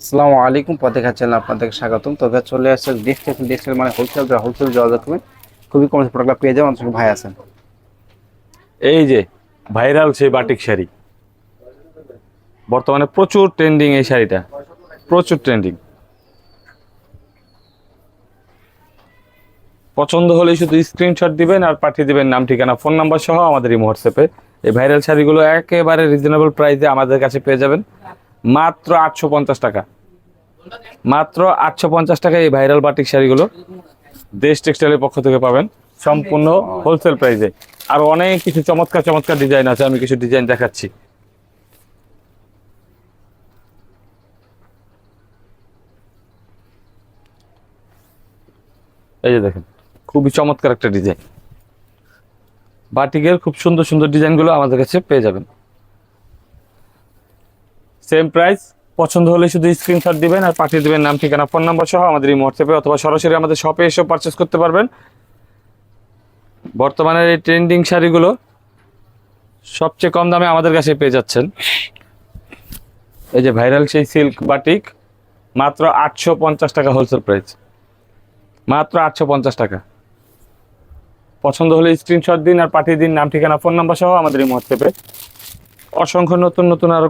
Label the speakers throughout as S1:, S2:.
S1: আসসালামু আলাইকুম, পথে খাচ্ছেন আপনাদেরকে স্বাগতম। তবে চলে আসছে ডিস্টেল ডিস্টেল মানে হোলসেল হোলসেল যোগাযোগ করবেন খুবই কম প্রোডাক্ট পেয়ে যাবেন সঙ্গে ভাই আছেন।
S2: এই যে ভাইরাল সেই বাটিক শাড়ি। বর্তমানে প্রচুর ট্রেন্ডিং এই শাড়িটা। প্রচুর ট্রেন্ডিং পছন্দ হলে শুধু স্ক্রিনশট দিবেন আর পাঠিয়ে দিবেন নাম, ঠিকানা ফোন নাম্বার সহ আমাদের এই হোয়াটসঅ্যাপে এই ভাইরাল শাড়িগুলো একেবারে রিজনেবল প্রাইসে আমাদের কাছে পেয়ে যাবেন। মাত্র আটশো পঞ্চাশ টাকা। মাত্র আটশো পঞ্চাশ টাকা এই ভাইরাল বাটিক শাড়িগুলো দেশ টেক্সটাইলের পক্ষ থেকে পাবেন। সম্পূর্ণ হোলসেল প্রাইসে আর অনেক কিছু চমৎকার চমৎকার ডিজাইন আছে, আমি কিছু ডিজাইন দেখাচ্ছি। এই যে দেখেন, খুবই চমৎকার একটা ডিজাইন বাটিকের খুব সুন্দর সুন্দর ডিজাইনগুলো আমাদের কাছে পেয়ে যাবেন। সেম প্রাইস পছন্দ হলে শুধু স্ক্রিনশট দিবেন আর পাঠিয়ে দিবেন নাম, ঠিকানা ফোন নাম্বার সহ আমাদের এই হোয়াটসঅ্যাপে অথবা সরাসরি আমাদের শপে এসেও পারচেস করতে পারবেন। বর্তমানের এই ট্রেন্ডিং শাড়িগুলো সবচেয়ে কম দামে আমাদের কাছে পেয়ে যাচ্ছেন। এই যে ভাইরাল সেই সিল্ক বাটিক মাত্র আটশো পঞ্চাশ টাকা হোলসেল প্রাইস মাত্র আটশো পঞ্চাশ টাকা। পছন্দ হলে স্ক্রিনশট দিন আর পাঠিয়ে দিন, নাম, ঠিকানা ফোন নাম্বার সহ আমাদের এই হোয়াটসঅ্যাপে অসংখ্য নতুন নতুন আরও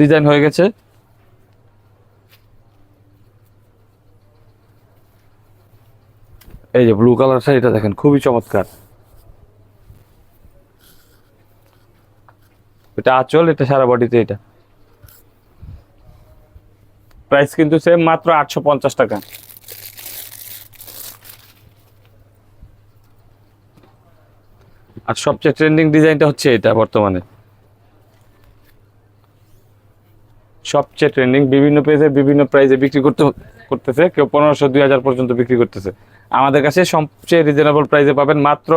S2: ডিজাইন হয়ে গেছে। এই যে ব্লু কালার শাড়িটা দেখেন, খুবই চমৎকার। এটা আঁচল, এটা সারা বডিতে এটা। প্রাইস কিন্তু সেম মাত্র আটশো পঞ্চাশ টাকা। আর সবচেয়ে ট্রেন্ডিং ডিজাইনটা হচ্ছে এটা বর্তমানে। সবচেয়ে ট্রেন্ডিং বিভিন্ন পেজে বিভিন্ন প্রাইসে বিক্রি করতে করতেছে। কেউ পনেরোশো দুই হাজার পর্যন্ত বিক্রি করতেছে। আমাদের কাছে সবচেয়ে রিজনেবল প্রাইসে পাবেন মাত্র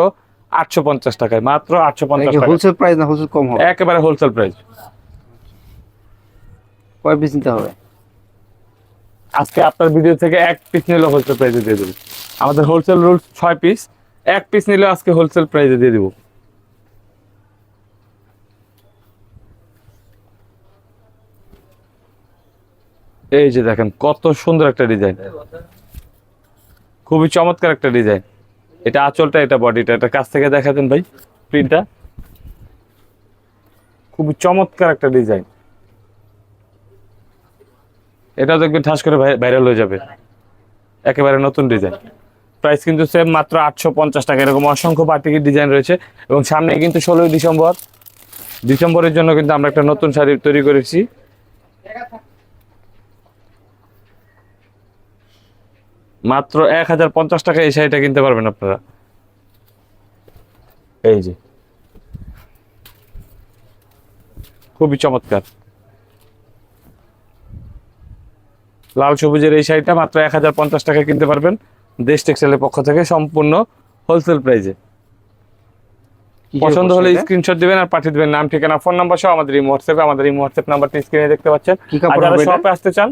S2: আটশো পঞ্চাশ টাকায়। মাত্র আটশো পঞ্চাশ
S1: হোলসেল প্রাইস না হোলসেল কম হবে?
S2: একেবারে হোলসেল প্রাইস
S1: কয় পিস নিতে হবে?
S2: আজকে আপনার ভিডিও থেকে এক পিস নিলে হোলসেল প্রাইসে দিয়ে দেবো। আমাদের হোলসেল রুলস ছয় পিস এক পিস নিলে আজকে হোলসেল প্রাইসে দিয়ে দেবো। এই যে দেখেন, কত সুন্দর একটা ডিজাইন খুবই চমৎকার একটা ডিজাইন এটা আঁচলটা, এটা বডিটা এটা কাছ থেকে দেখাতেন ভাই প্রিন্টটা খুবই চমৎকার একটা ডিজাইন এটা দেখবেন, ঠাস করে ভাইরাল হয়ে যাবে। একেবারে নতুন ডিজাইন প্রাইস কিন্তু সেম মাত্র আটশো পঞ্চাশ টাকা। এরকম অসংখ্য বাটিকের ডিজাইন রয়েছে এবং সামনে কিন্তু ষোলোই ডিসেম্বর। ডিসেম্বরের জন্য কিন্তু আমরা একটা নতুন শাড়ি তৈরি করেছি। মাত্র এক হাজার পঞ্চাশ টাকা এই শাড়িটা কিনতে পারবেন আপনারা। এই যে। খুবই চমৎকার। লাল সবুজের এই শাড়িটা মাত্র এক হাজার পঞ্চাশ টাকা কিনতে পারবেন। দেশ টেক্সটাইলের পক্ষ থেকে সম্পূর্ণ হোলসেল প্রাইজে পছন্দ হলে স্ক্রিনশট দিবেন আর পাঠিয়ে দিবেন। নাম ঠিকানা ফোন নাম্বার সহ আমাদের এই হোয়াটসঅ্যাপে আমাদের এই হোয়াটসঅ্যাপ নাম্বারটি স্ক্রিনে দেখতে পাচ্ছেন। যারা শপে আসতে চান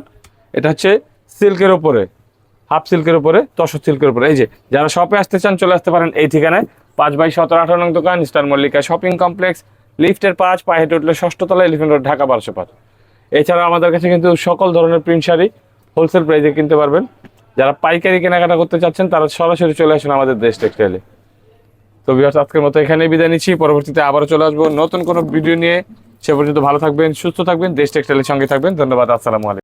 S2: এটা হচ্ছে সিল্কের উপরে। হাফ সিল্কের উপরে তসর সিল্কের উপরে। এই যে, যারা শপে আসতে চান, চলে আসতে পারেন এই ঠিকানায়। পাঁচ বাই সতেরো, আঠারো নং দোকান স্টার মল্লিকা শপিং কমপ্লেক্স লিফটের পাঁচ, পায়ে হেঁটে উঠলে ষষ্ঠতলা এলিফেন্ট রোড ঢাকা বারোশো পাঁচ। এছাড়া আমাদের কাছে কিন্তু সকল ধরনের প্রিন্ট শাড়ি হোলসেল প্রাইসে কিনতে পারবেন। যারা পাইকারি কেনাকাটা করতে চাচ্ছেন, তারা সরাসরি চলে আসুন আমাদের দেশ টেক্সটাইলে তো বিহার আজকের মতো এখানেই বিদায় নিচ্ছি। পরবর্তীতে আবারও চলে আসব। নতুন কোনো ভিডিও নিয়ে। সে পর্যন্ত ভালো থাকবেন, সুস্থ থাকবেন, দেশ টেক্সটাইলের সঙ্গে থাকবেন। ধন্যবাদ, আসসালামু আলাইকুম।